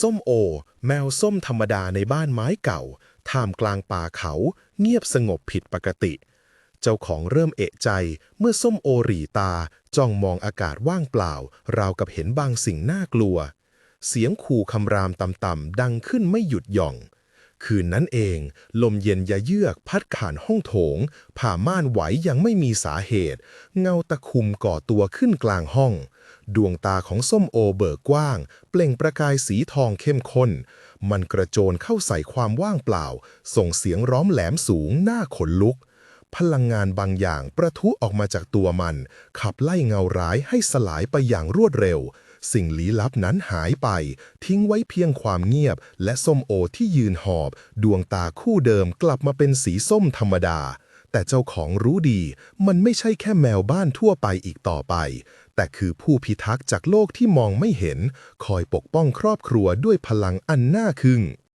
ส้มโอ แมวส้มธรรมดาในบ้านไม้เก่า ท่ามกลางป่าเขา เงียบสงบผิดปกติ เจ้าของเริ่มเอะใจเมื่อส้มโอหรีตาจ้องมองอากาศว่างเปล่า ราวกับเห็นบางสิ่งน่ากลัว เสียงขู่คำรามต่ำๆดังขึ้นไม่หยุดหย่อง คืนนั้นเอง ลมเย็นยะเยือกพัดผ่านห้องโถง ผ่าม่านไหวยังไม่มีสาเหตุ เงาตะคุมก่อตัวขึ้นกลางห้อง ดวงตาของส้มโอเบิกกว้าง เปล่งประกายสีทองเข้มข้น มันกระโจนเข้าใส่ความว่างเปล่า ส่งเสียงร้อมแหลมสูงหน้าขนลุก พลังงานบางอย่างประทุออกมาจากตัวมัน ขับไล่เงาร้ายให้สลายไปอย่างรวดเร็ว สิ่งลี้ลับนั้นหายไป ทิ้งไว้เพียงความเงียบ และส้มโอที่ยืนหอบ ดวงตาคู่เดิมกลับมาเป็นสีส้มธรรมดา แต่เจ้าของรู้ดี มันไม่ใช่แค่แมวบ้านทั่วไปอีกต่อไป แต่คือผู้พิทักษ์จากโลกที่มองไม่เห็น คอยปกป้องครอบครัวด้วยพลังอันน่าคึ่ง